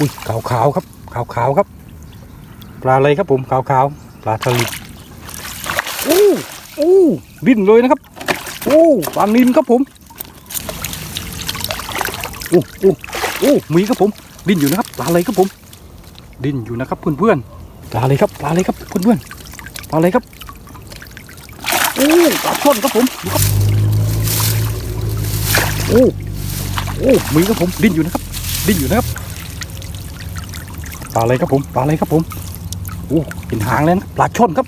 อุ้ยขาวขาวๆครับ ขาวขาวๆครับ ปลาอะไรครับผมขาวขาวๆปลาสลิดโอ้โอ้ดิ้นเลยนะครับโอ้ปลานินครับผมโอ้โอ้โอ้มีครับผม ดิ้นอยู่นะครับ ปลาอะไรครับผม ดิ้นอยู่นะครับเพื่อนเพื่อนปลาอะไรครับปลาอะไรครับเพื่อนเพื่อนปลาอะไรครับโอ้ปลาช่อนครับผมดูครับโอ้โอ้มีครับผมดิ้นอยู่นะครับ ดิ้นอยู่นะครับาอะไรครับผมปลาอะไรครับผมโอ้เห็นหางแล้วนะปลาช่อนครับ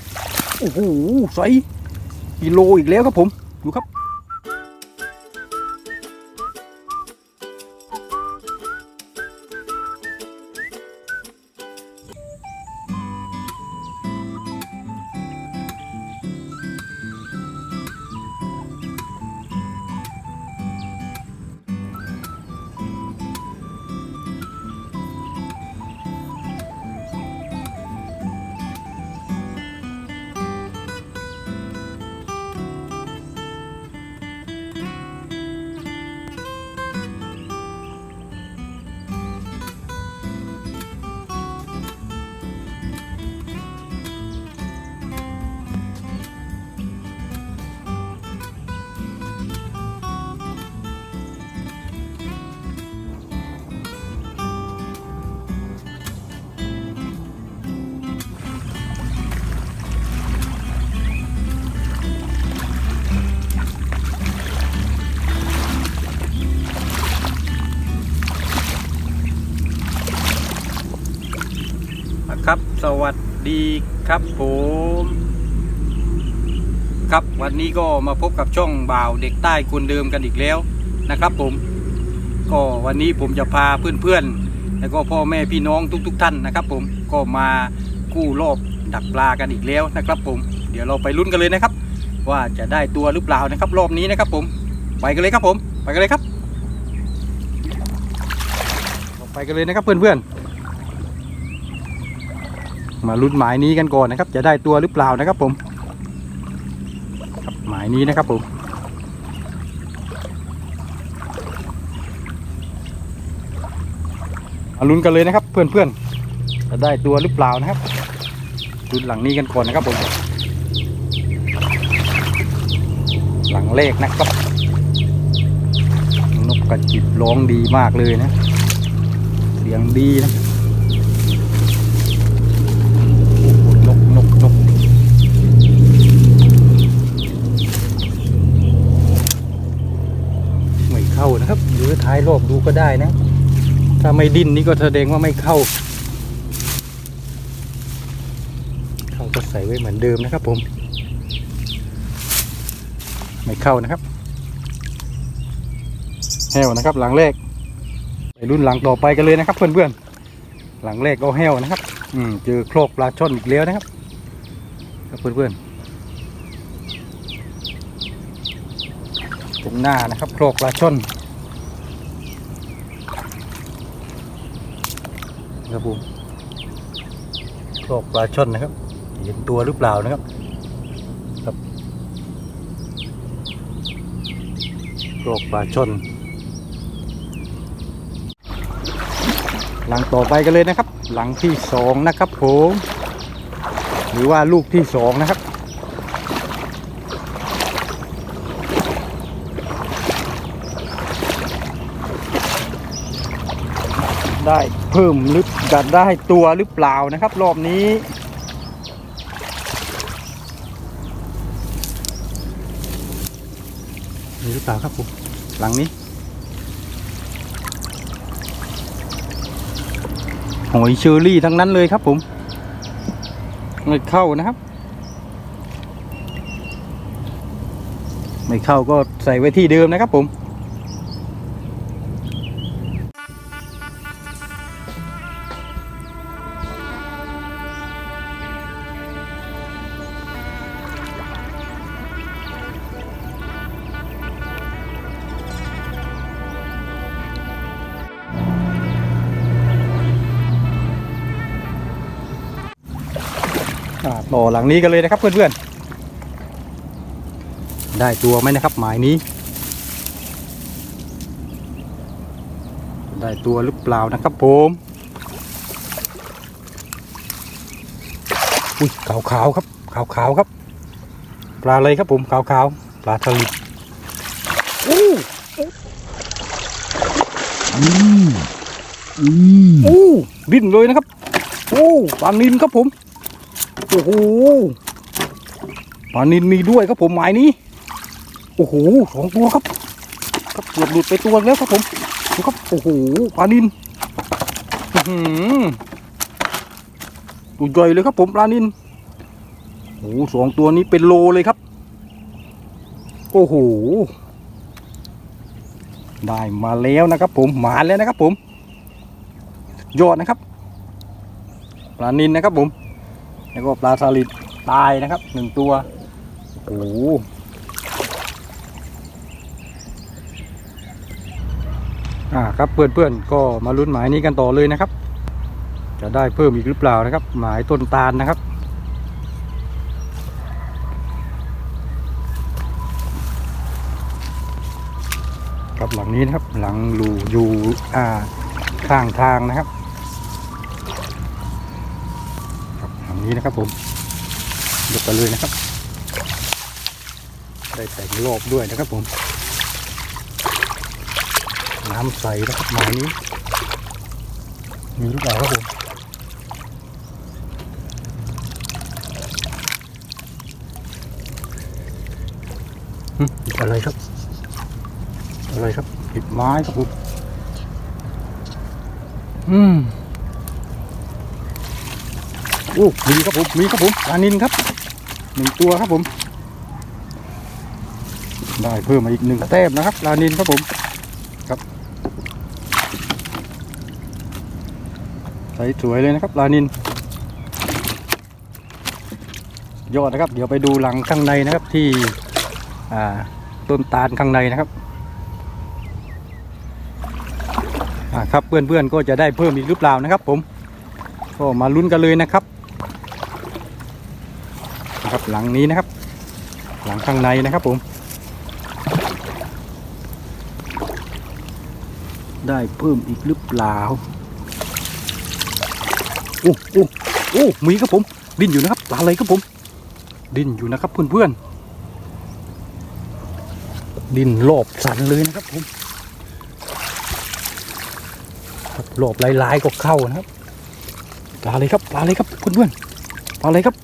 โอ้โหใสกิโลอีกแล้วครับผมดูครับ ครับ สวัสดีครับผม ครับวันนี้ก็มาพบกับช่องบ่าวเด็กใต้คนเดิมกันอีกแล้วนะครับผม ก็วันนี้ผมจะพาเพื่อนๆ แล้วก็พ่อแม่พี่น้องทุกๆทท่านนะครับ ผมก็มากู้รอบดักปลากันอีกแล้วนะครับ ผม เดี๋ยวเราไปลุ้นกันเลยนะครับ ว่าจะได้ตัวหรือเปล่านะครับ รอบนี้นะครับ ผม ไปกันเลยครับผม ไปกันเลยครับ ไปกันเลยนะครับเพื่อนๆ มาลุ้นหมายนี้กันก่อนนะครับ จะได้ตัวหรือเปล่านะครับผมครับหมายนี้นะครับผมมาลุ้นกันเลยนะครับ เพื่อนๆจะได้ตัวหรือเปล่านะครับลุ้นหลังนี้กันก่อนนะครับผมหลังเลขนะครับนกกระจิบร้องดีมากเลยนะเสียงดีนะ นกนกนกไม่ เข้านะครับ หรือท้ายรอบดูก็ได้นะ ถ้าไม่ดิ้นนี่ก็แสดงว่าไม่เข้า เข้าก็ใส่ไว้เหมือนเดิมนะครับ ผม ไม่เข้านะครับแห้วนะครับ หลังแรกไปรุ่นหลังต่อไปกันเลยนะครับ เพื่อนๆหลังแรกก็แห้วนะครับ อืมเจอโครกปลาช่อนอีกแล้วนะครับครับเพื่อนๆตรงหน้านะครับโครกปลาช่อน ครับผมโครกปลาช่อนนะครับ เห็นตัวหรือเปล่านะครับครับโครกปลาช่อนหลังต่อไปกันเลยนะครับ หลังที่สองนะครับผม หรือว่าลูกที่สองนะครับ ได้เพิ่มหรือจะได้ตัวหรือเปล่านะครับ รอบนี้ มีหรือเปล่าครับผมหลังนี้หอยเชอรี่ทั้งนั้นเลยครับผมไม่เข้านะครับ ไม่เข้าก็ใส่ไว้ที่เดิมนะครับผม บ่อหลังนี้กันเลยนะครับเพื่อนๆ ได้ตัวไหมนะครับ หมายนี้ ได้ตัวหรือเปล่านะครับผมอุ้ยขาวขาวครับขาวขาวครับ ปลาอะไรครับผมขาวขาวปลาทะเลอู้อู้อู้ดิ้นเลยนะครับอู้ปลานินครับผม โอ้โหปลานินมีด้วยครับผมหมายนี้ โอ้โหสองตัวครับครับเกือบหลุดไปตัวแล้วครับผมดูครับโอ้โหปลานินอือหือตัวใหญ่เลยครับผมปลานินโอ้โหสองตัวนี้เป็นโลเลยครับ โอ้โห ได้มาแล้วนะครับ ผมหมาแล้วนะครับ ผมยอดนะครับปลานินนะครับผม แล้วก็ปลาสลิดตายนะครับหนึ่งตัวโอ้โหอ่าครับเพื่อนๆก็มาลุ้นหมายนี้กันต่อเลยนะครับ จะได้เพิ่มอีกหรือเปล่านะครับ หมายต้นตาลนะครับครับหลังนี้นะครับหลังรูอยู่อ่าข้างทางนะครับ นี้นะครับผมยกไปเลยนะครับ ได้แต่งรอบด้วยนะครับผม น้ำใสนะครับหมายนี้ มีหรือเปล่าครับผมหึอะไรครับ อะไรครับติดไม้ครับผมอืม โอ้มีครับผมมีครับผมปลานินครับหนึ่งตัวครับผม ได้เพิ่มมาอีกหนึ่งแต้มนะครับปลานินครับผมครับใสสวยเลยนะครับปลานินยอดนะครับ เดี๋ยวไปดูหลังข้างในนะครับที่ต้นตาลข้างในนะครับครับเพื่อนๆก็จะได้เพิ่มอีกหรือเปล่านะครับ ผมก็มาลุ้นกันเลยนะครับ นะครับหลังนี้นะครับ หลังข้างในนะครับผม ได้เพิ่มอีกหรือเปล่าโอ้โอ้โอ้มีครับผม ดิ้นอยู่นะครับปลาอะไรครับผม ดิ้นอยู่นะครับเพื่อนๆดิ้นรอบสันเลยนะครับผมรับลายๆก็เข้านะครับปลาเลยครับปลาเลยครับเพื่อนๆปลาเลยครับ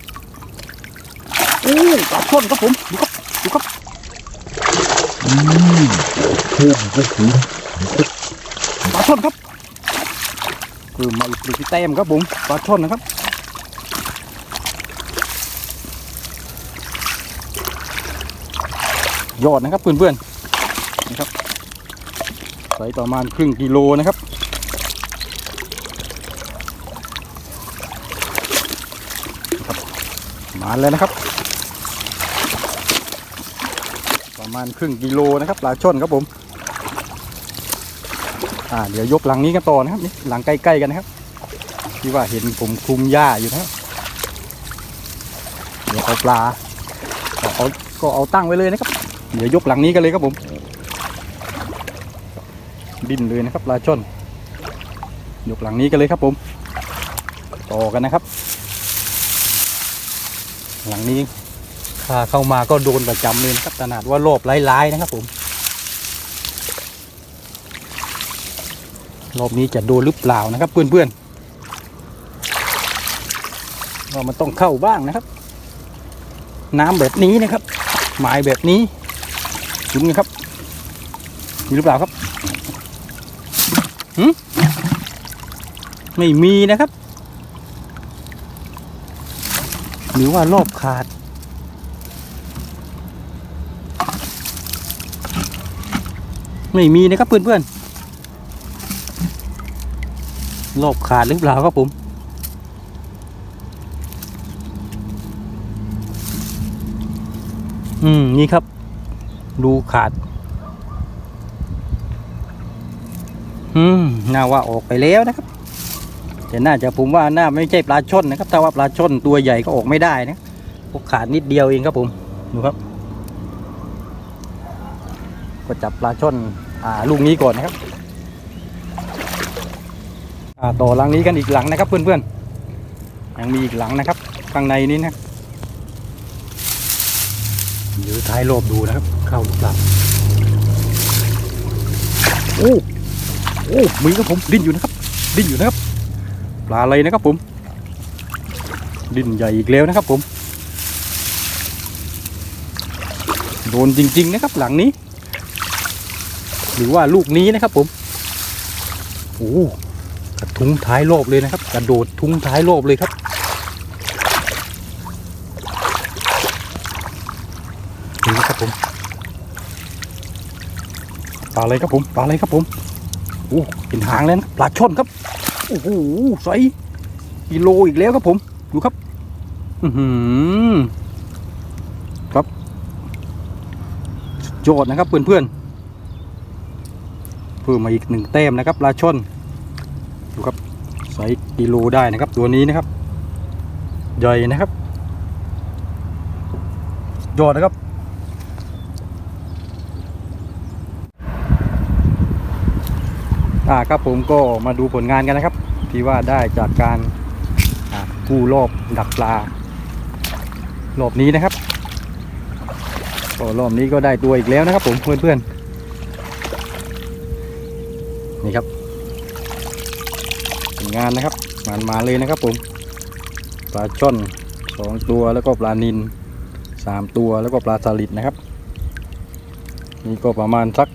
ช่นครับผม ดูครับ ดูครับอืมเพิ่มก็คือปลาช่อนครับเพิ่มมาอีกหนึ่แต้มครับผมปลาช่อนนะครับยอดนะครับเพื่อนๆนะครับใส่ประมาณครึ่งกิโลนะครับมาแล้วนะครับ ประ มาณครึ่งกิโลนะครับปลาช่อนครับผมอ่าเดี๋ยวยกหลังนี้กันต่อนะครับนี่หลังใกล้ๆกันนะครับ ที่ว่าเห็นผมคลุมหญ้าอยู่นะครับเดี๋ยวเอาปลาก็เอาก็เอาตั้งไว้เลยนะครับ เดี๋ยวยกหลังนี้กันเลยครับผม ดิ้นเลยนะครับปลาช่อนยกหลังนี้กันเลยครับผม ต่อกันนะครับ หลังนี้ ถ้าเข้ามาก็โดนประจำเลยนะครับขนาดว่าโลบร้ายๆนะครับผมรอบนี้จะโดนหรือเปล่านะครับเพื่อนๆว่ามันต้องเข้าบ้างนะครับ น้ำแบบนี้นะครับ หมายแบบนี้คุ้นไหมครับ มีหรือเปล่าครับหืมไม่มีนะครับ หรือว่ารอบขาด ไม่มีนะครับเพื่อนๆรอบขาดหรือเปล่าครับผมอืมนี่ครับ ดูขาด อืมน่าว่าออกไปแล้วนะครับ แต่น่าจะผมว่าน่าไม่ใช่ปลาช่อนนะครับ ถ้าว่าปลาช่อนตัวใหญ่ก็ออกไม่ได้นะพวกขาดนิดเดียวเองครับผม ดูครับ ก็จับปลาช่อนอ่าลูกนี้ก่อนนะครับอ่าต่อหลังนี้กันอีกหลังนะครับเพื่อนๆยังมีอีกหลังนะครับ ข้างในนี้นะเดี๋ยวท้ายรอบดูนะครับ เข้าหรือเปล่าโอ้โอ้มีครับผมดิ้นอยู่นะครับ ดิ้นอยู่นะครับปลาอะไรนะครับผม ดิ้นใหญ่อีกแล้วนะครับผม โดนจริง ๆ นะครับหลังนี้ หรือว่าลูกนี้นะครับผมโอ้กระทุ้งท้ายรอบเลยนะครับ กระโดดทุ้งท้ายรอบเลยครับ นี่นะครับผมปลาอะไรครับผมปลาอะไรครับผมโอ้เห็นหางแล้วนะปลาช่อนครับโอ้โหใสกิโลอีกแล้วครับผมดูครับ อือครับยอดนะครับเพื่อนๆ พิ่มมาอีกหนึ่งแต้มนะครับปลาช่อนดูครับใส่กิโลได้นะครับตัวนี้นะครับ ใหญ่นะครับยอดนะครับอ่าครับผมก็มาดูผลงานกันนะครับ ที่ว่าได้จากการกู้รอบดักปลารอบนี้นะครับก็รอบนี้ก็ได้ตัวอีกแล้วนะครับผมเพื่อนๆ นี่ครับผลงานนะครับมันมาเลยนะครับผมปลาช่อนสองตัวแล้วก็ปลานินสามตัวแล้วก็ปลาสลิดนะครับ นี่ก็ประมาณสัก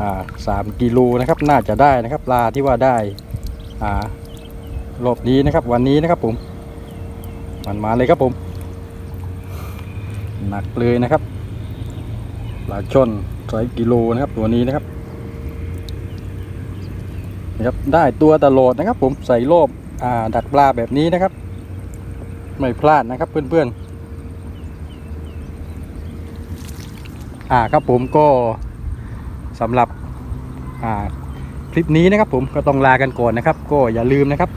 อ่าสามกิโลนะครับน่าจะได้นะครับปลาที่ว่าได้อ่ารอบนี้นะครับวันนี้นะครับผมมันมาเลยครับผม หนักเลยนะครับปลาช่อนสายกิโลนะครับตัวนี้นะครับ นะครับได้ตัวตลอดนะครับ ผมใส่รอบอ่าดักปลาแบบนี้นะครับ ไม่พลาดนะครับเพื่อนๆอ่าครับผมก็สำหรับอ่าคลิปนี้นะครับ ผมก็ต้องลากันก่อนนะครับ ก็อย่าลืมนะครับ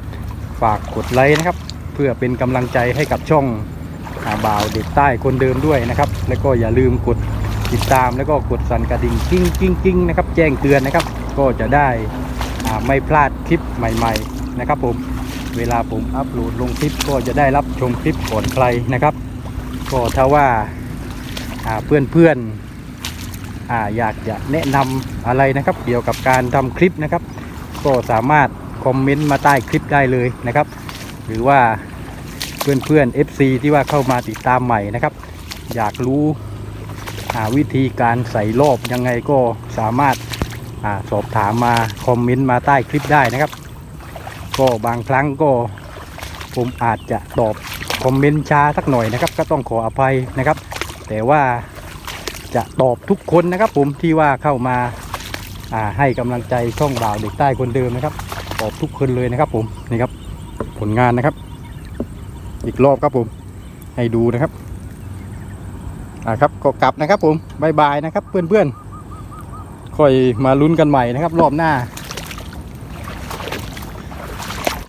ฝากกดไลค์นะครับ เพื่อเป็นกำลังใจให้กับช่องอาบ่าวเด็กใต้คนเดิมด้วยนะครับ แล้วก็อย่าลืมกดติดตามแล้วก็กดสั่นกระดิ่งกิ้งกิ้งกิ้งนะครับ แจ้งเตือนนะครับ ก็จะได้ ไม่พลาดคลิปใหม่ ๆ นะครับผมเวลาผมอัปโหลดลงคลิปก็จะได้รับชมคลิปก่อนใครนะครับ ก็ถ้าว่าเพื่อนๆออยากจะแนะนำอะไรนะครับ เกี่ยวกับการทำคลิปนะครับ ก็สามารถคอมเมนต์มาใต้คลิปได้เลยนะครับ หรือว่าเพื่อนๆ FC ที่ว่าเข้ามาติดตามใหม่นะครับ อยากรู้วิธีการใส่รอบยังไงก็สามารถ สอบถามมาคอมเมนต์มาใต้คลิปได้นะครับ ก็บางครั้งก็ผมอาจจะตอบคอมเมนต์ช้าสักหน่อยนะครับ ก็ต้องขออภัยนะครับ แต่ว่าจะตอบทุกคนนะครับ ผมที่ว่าเข้ามาาให้กำลังใจช่องบ่าวเด็กใต้คนเดิมนะครับ ตอบทุกคนเลยนะครับ ผมนี่ครับ ผลงานนะครับ อีกรอบครับผมให้ดูนะครับอ่าครับก็กลับนะครับผมบายบายนะครับเพื่อนๆ ค่อยมาลุ้นกันใหม่นะครับ รอบหน้า